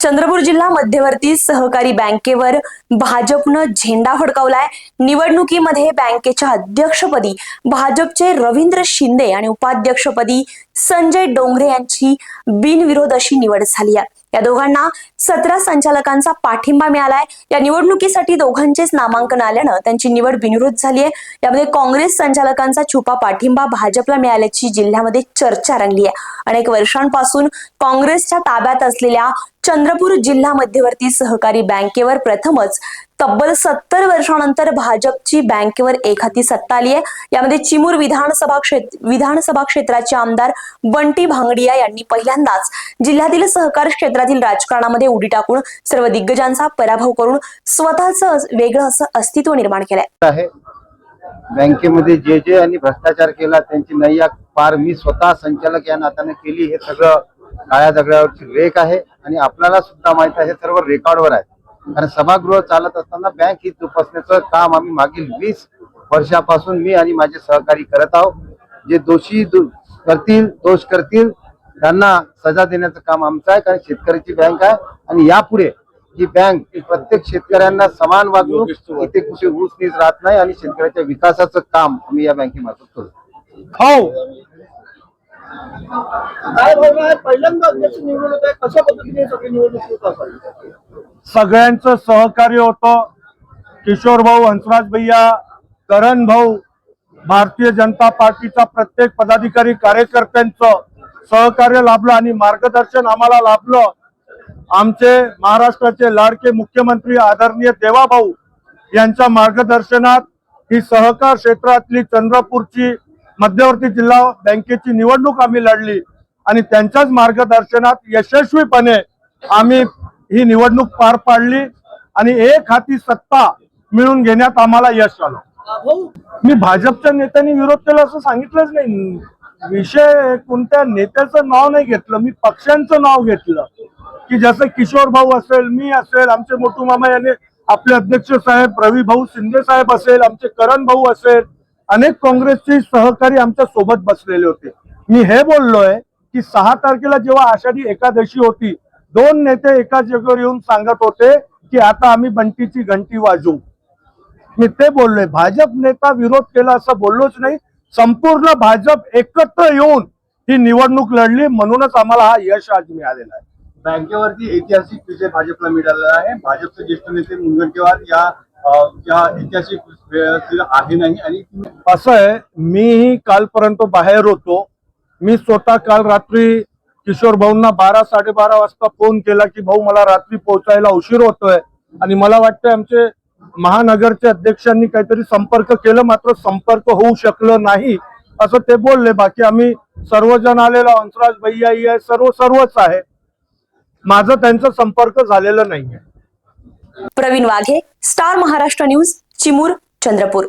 चंद्रपूर जिल्हा मध्यवर्ती सहकारी बँकेवर भाजपनं झेंडा फडकावलाय. निवडणुकीमध्ये बँकेच्या अध्यक्षपदी भाजपचे रवींद्र शिंदे आणि उपाध्यक्षपदी संजय डोंगरे यांची बिनविरोध अशी निवड झाली आहे. या दोघांना सतरा संचालकांचा पाठिंबा मिळालाय. या निवडणुकीसाठी दोघांचेच नामांकन आल्यानं त्यांची निवड बिनविरोध झाली आहे. यामध्ये काँग्रेस संचालकांचा छुपा पाठिंबा भाजपला मिळाल्याची जिल्ह्यामध्ये चर्चा रंगली आहे. अनेक वर्षांपासून काँग्रेसच्या ताब्यात असलेल्या चंद्रपूर जिल्हा मध्यवर्ती सहकारी बँकेवर प्रथमच तब्बल सत्तर वर्षानंतर भाजपची बँकेवर एखादी सत्ता आली आहे. यामध्ये चिमूर विधानसभा क्षेत्र विधानसभा क्षेत्राचे आमदार बंटी भांगडिया यांनी पहिल्यांदाच जिल्ह्यातील सहकार क्षेत्रातील राजकारणामध्ये उडी टाकून सर्व दिग्गजांचा पराभव करून स्वतःच वेगळं असं अस्तित्व निर्माण केलंय. आहे. बँकेमध्ये जे जे आणि भ्रष्टाचार केला त्यांची नैया पार मी स्वतः संचालक या नात्याने केली हे सगळं काळ्या दगड्यावरची रेख आहे. आणि आपल्याला सुद्धा माहीत आहे हे सर्व रेकॉर्डवर आहे. कारण सभागृह चालत असताना बँक ही तपासण्याचं काम आम्ही मागील वीस वर्षापासून मी आणि माझे सहकारी करत आहोत. जे दोषी दो- करतील दोष करतील त्यांना सजा देण्याचं काम आमचं आहे कारण शेतकऱ्याची बँक आहे. आणि यापुढे ही बँक प्रत्येक शेतकऱ्यांना समान वागणूक इथे कुठे ऊस नीस राहत नाही आणि शेतकऱ्याच्या विकासाचं काम आम्ही या बँकेमार्फत करतो हो काय पहिल्यांदा अध्यक्ष होत आहे. कशा पद्धतीने सगळी निवडणूक सगळ्यांचं सहकार्य होतं. किशोर भाऊ हंसराज भैया करण भाऊ भारतीय जनता पार्टीचा प्रत्येक पदाधिकारी कार्यकर्त्यांचं सहकार्य लाभलं आणि मार्गदर्शन आम्हाला लाभलं. आमचे महाराष्ट्राचे लाडके मुख्यमंत्री आदरणीय देवाभाऊ यांच्या मार्गदर्शनात ही सहकार क्षेत्रातली चंद्रपूरची मध्यवर्ती जिल्हा बँकेची निवडणूक आम्ही लढली. आणि त्यांच्याच मार्गदर्शनात यशस्वीपणे आम्ही ही निवडणूक पार पाडली आणि एक हाती सत्ता मिळून घेण्यात आम्हाला यश आलं. मी भाजपच्या नेत्यांनी विरोध केला असं सांगितलंच नाही. विषय कोणत्या नेत्याचं नाव नाही घेतलं मी पक्षांचं नाव घेतलं. की जसं किशोर भाऊ असेल मी असेल आमचे मोठू मामा यांनी आपले अध्यक्ष साहेब रवी भाऊ शिंदे साहेब असेल आमचे करण भाऊ असेल अनेक काँग्रेसचे सहकारी आमच्यासोबत बसलेले होते. मी हे बोललोय की सहा तारखेला जेव्हा आषाढी एकादशी होती दोन नेते एका जागेवर येऊन सांगत होते की आता आम्ही बंटीची घंटी वाजवू. मी ते बोललोय भाजप नेता विरोध केला असं बोललोच नाही संपूर्ण भाजप एकत्र येऊन ही निवडणूक लढली म्हणूनच आम्हाला हा यश आज मिळालेला आहे. बँकेवरती ऐतिहासिक विजय भाजपला मिळालेला आहे. भाजपचे ज्येष्ठ नेते मुनगंटीवार या ऐतिहासिक आहे नाही आणि असं आहे मीही कालपर्यंत बाहेर होतो. मी स्वतः काल रात्री किशोर भाऊंना बारा साडेबारा वाजता फोन केला की भाऊ मला रात्री पोहोचायला उशीर होतोय. आणि मला वाटतं आमचे महानगरचे अध्यक्षांनी काहीतरी संपर्क केलं मात्र संपर्क होऊ शकलं नाही. असं ते बोलले. बाकी आम्ही सर्वजण आलेला. हंसराज भैया आहे. सर्व सर्वच आहे. माझं त्यांचा संपर्क झालेला नाहीये. Praveen Waghe star Maharashtra news Chimur Chandrapur.